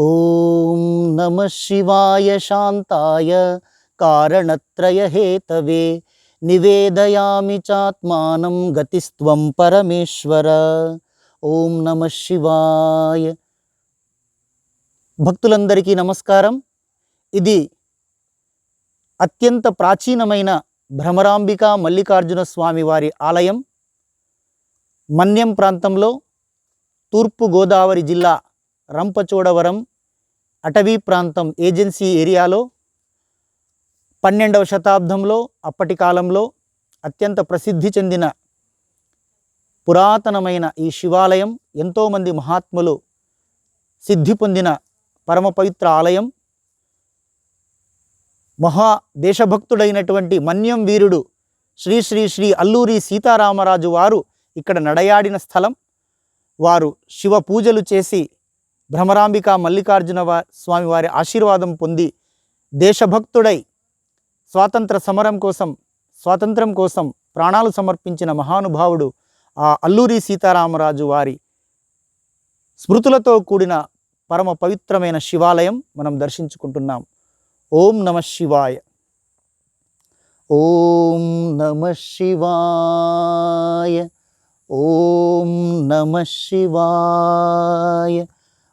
ॐ नमः शिवाय शान्ताय कारणत्रयहेतवे నివేదయామి చాత్మానం గతిస్త్వం పరమేశ్వర ఓం నమ శివాయ భక్తులందరికీ నమస్కారం ఇది అత్యంత ప్రాచీనమైన భ్రమరాంబిక మల్లికార్జున స్వామి వారి ఆలయం మన్యం ప్రాంతంలో తూర్పు గోదావరి జిల్లా రంపచోడవరం అటవీ ప్రాంతం ఏజెన్సీ ఏరియాలో పన్నెండవ శతాబ్దంలో అప్పటి కాలంలో అత్యంత ప్రసిద్ధి చెందిన పురాతనమైన ఈ శివాలయం ఎంతోమంది మహాత్ములు సిద్ధి పొందిన పరమ పవిత్ర ఆలయం. మహా దేశభక్తుడైనటువంటి మన్యం వీరుడు శ్రీ శ్రీ శ్రీ అల్లూరి సీతారామరాజు వారు ఇక్కడ నడయాడిన స్థలం. వారు శివ పూజలు చేసి భ్రమరాంబిక మల్లికార్జున స్వామివారి స్వామి వారి ఆశీర్వాదం పొంది దేశభక్తుడై స్వాతంత్ర సమరం కోసం స్వాతంత్రం కోసం ప్రాణాలు సమర్పించిన మహానుభావుడు ఆ అల్లూరి సీతారామరాజు వారి స్మృతులతో కూడిన పరమ పవిత్రమైన శివాలయం మనం దర్శించుకుంటున్నాం. ఓం నమ శివాయ. ఓం నమ శివాయ. ఓం నమ శివాయ.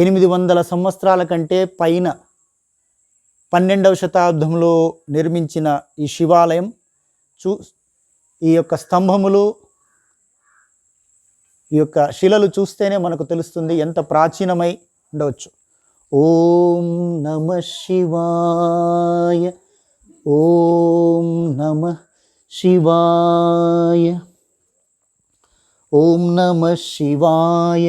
ఎనిమిది వందల సంవత్సరాల కంటే పైన పన్నెండవ శతాబ్దంలో నిర్మించిన ఈ శివాలయం చూ ఈ యొక్క స్తంభములు ఈ యొక్క శిలలు చూస్తేనే మనకు తెలుస్తుంది ఎంత ప్రాచీనమై ఉండవచ్చు. ఓం నమ శివాయ ఓం నమ శివాయ ఓం నమ శివాయ.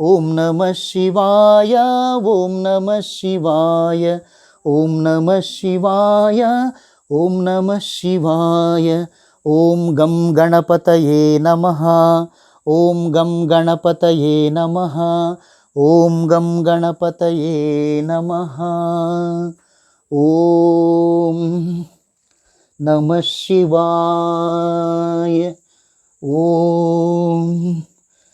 ॐ नमः शिवाय ॐ नमः शिवाय ॐ नमः शिवाय ॐ नमः शिवाय ॐ गं गणपतये नमः ॐ गं गणपतये नमः ॐ गं गणपतये नमः ॐ नमः शिवाय ॐ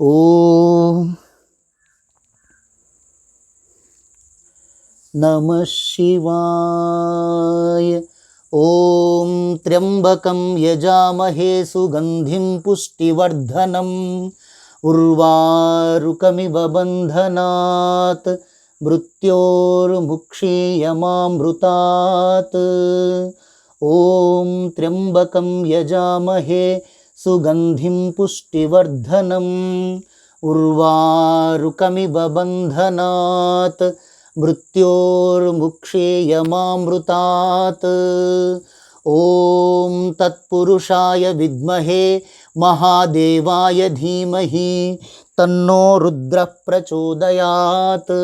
ఓం नमः शिवाय। ॐ त्र्यम्बकं यजामहे सुगन्धिं पुष्टिवर्धनम्। उर्वारुकमिव बन्धनात्। मृत्योर्मुक्षीयमामृतात्। ॐ त्र्यम्बकं यजामहे సుగంధిం పుష్టివర్ధనం ఉర్వారుకమివ బంధనాత్ మృత్యోర్ముక్షేయమామృతాత్ ఓం తత్పురుషాయ విద్మహే మహాదేవాయ ధీమహి తన్నో రుద్ర ప్రచోదయాత్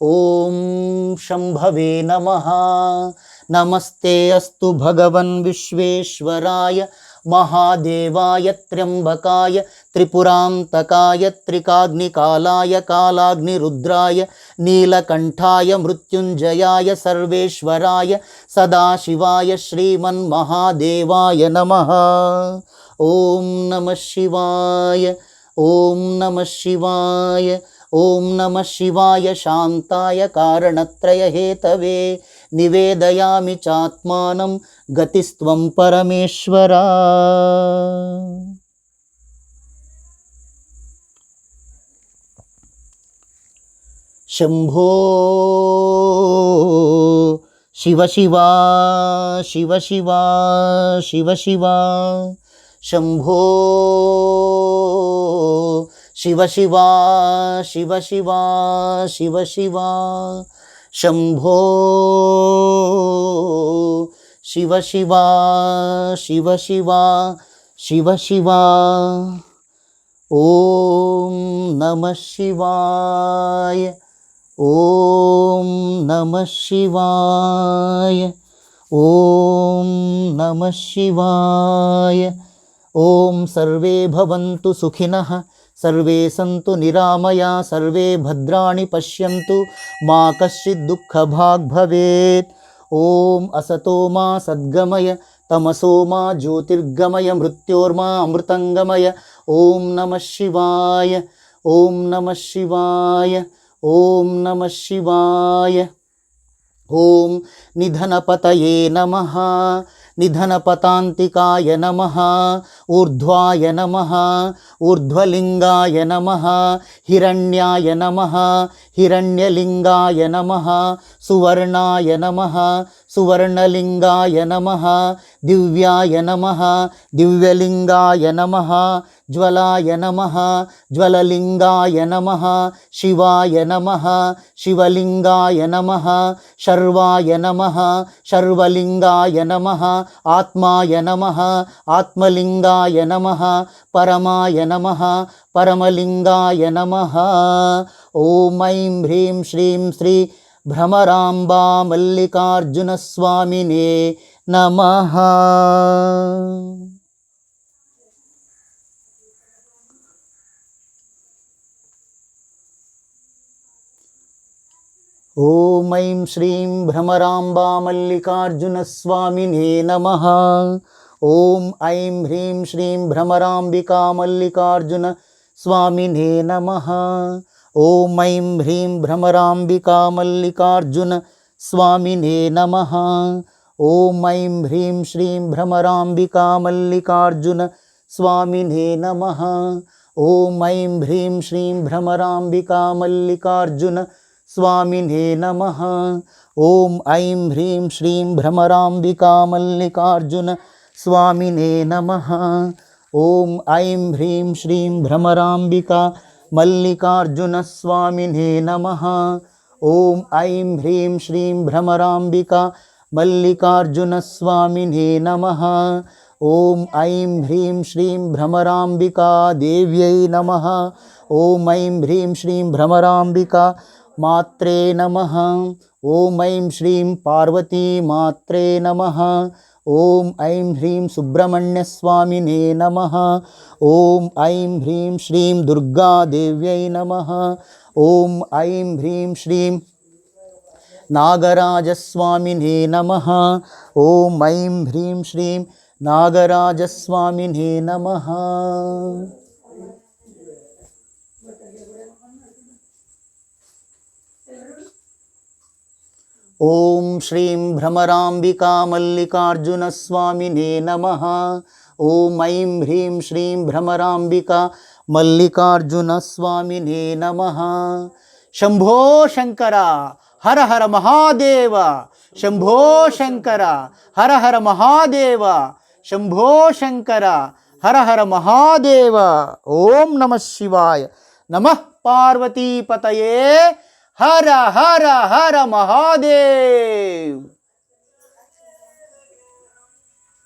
ఓం శంభవే నమ నమస్తే అస్తు భగవన్ విశ్వేశ్వరాయ మహాదేవాయ త్ర్యంబకాయ త్రిపురాంతకాయ త్రికాగ్నికాలాయ కాలాగ్నిరుద్రాయ నీలకంఠాయ మృత్యుంజయాయ సర్వేశ్వరాయ సదాశివాయ శ్రీమన్మహాదేవాయ నమ ఓం నమ శివాయ ఓం నమ శివాయ ఓం నమ శివాయ శాంతాయ కారణత్రయ హేతవే నివేదయామి చాత్మానం గతిస్త్వం పరమేశ్వరా. శంభో శివ శివా శివ శివా శివ శివా. శంభో శివ శివా శివ శివా శివ శివా. శంభో शिव शिवा शिव शिवा शिव शिवा। ॐ नमः शिवाय, ॐ नमः शिवाय, ॐ नमः शिवाय। ॐ सर्वे भवन्तु सुखिनः, सर्वे सन्तु निरामया, सर्वे भद्राणि पश्यन्तु, मा कश्चित् दुःखभाग् भवेत्। ఓం అసతో మా సద్గమయ తమసో మా జ్యోతిర్గమయ మృత్యోర్మా అమృతంగమయ ఓం నమ శివాయ ఓం నమ శివాయ ఓం నమ శివాయ ఓం నిధనపతయే నమ నిధనపతాంతికాయ నమ ఊర్ధ్వాయ నమ ఊర్ధ్వలింగాయ నమ హిరణ్యాయ నమ హిరణ్యలింగాయ నమ సువర్ణాయ నమ సువర్ణలింగాయ నమ దివ్యాయ నమ దివ్యలింగాయ నమ జ్వలాయ నమ జ్వలలింగాయ నమ శివాయ నమ శివలింగాయ నమ శర్వాయ నమ శర్వలింగాయ నమ ఆత్మాయ నమ ఆత్మలింగాయ నమ పరమాయ నమ పరమలింగాయ నమ ఓం ఐం హ్రీం శ్రీం శ్రీ భ్రమరాంబా మల్లికార్జునస్వామినే నమ ॐ ऐं श्रीं भ्रमराम्बा मल्लिकार्जुनस्वामिने नमः। ॐ ऐं ह्रीं श्रीं भ्रमराम्बिका मल्लिकार्जुनस्वामिने नमः। ॐ ऐं ह्रीं भ्रमराम्बिका मल्लिकार्जुनस्वामिने नमः। ॐ ऐं ह्रीं श्रीं भ्रमराम्बिका मल्लिकार्जुनस्वामिने नमः। ॐ ऐं ह्रीं श्रीं भ्रमराम्बिका मल्लिकार्जुन स्वामिने नमः। ॐ ऐं ह्रीं श्रीं भ्रमराम्बिका मल्लिकार्जुन स्वामिने नमः। ॐ ऐं ह्रीं श्रीं भ्रमराम्बिका मल्लिकार्जुनस्वामिने नमः। ॐ ऐं ह्रीं श्रीं भ्रमराम्बिका मल्लिकार्जुनस्वामिने नमः। ॐ ऐं ह्रीं श्रीं भ्रमराम्बिका देव्यै नमः। ॐ ऐं ह्रीं श्रीं भ्रमराम्बिका मात्रे नमः। ॐ ऐं श्रीं पार्वती मात्रे नमः। ॐ ऐं ह्रीं सुब्रह्मण्यस्वामिने नमः। ॐ ऐं ह्रीं श्रीं दुर्गादेव्यै नमः। ॐ ऐं ह्रीं श्रीं नागराजस्वामिने नमः। ॐ ऐं ह्रीं श्रीं नागराजस्वामिने नमः। ॐ श्रीं भ्रमराम्बिकामल्लिकार्जुनस्वामिने नमः। ओम ऐं ह्रीं श्रीं भ्रमराम्बिका मल्लिकार्जुनस्वामिने नमः। शंभो शङ्कर हर हर महादेव। शंभो शङ्कर हर हर महादेव। शंभो शंकर, हर हर महादेव। ओम नमः शिवाय। नमः पार्वतीपतये હર હર હર મહાદેવ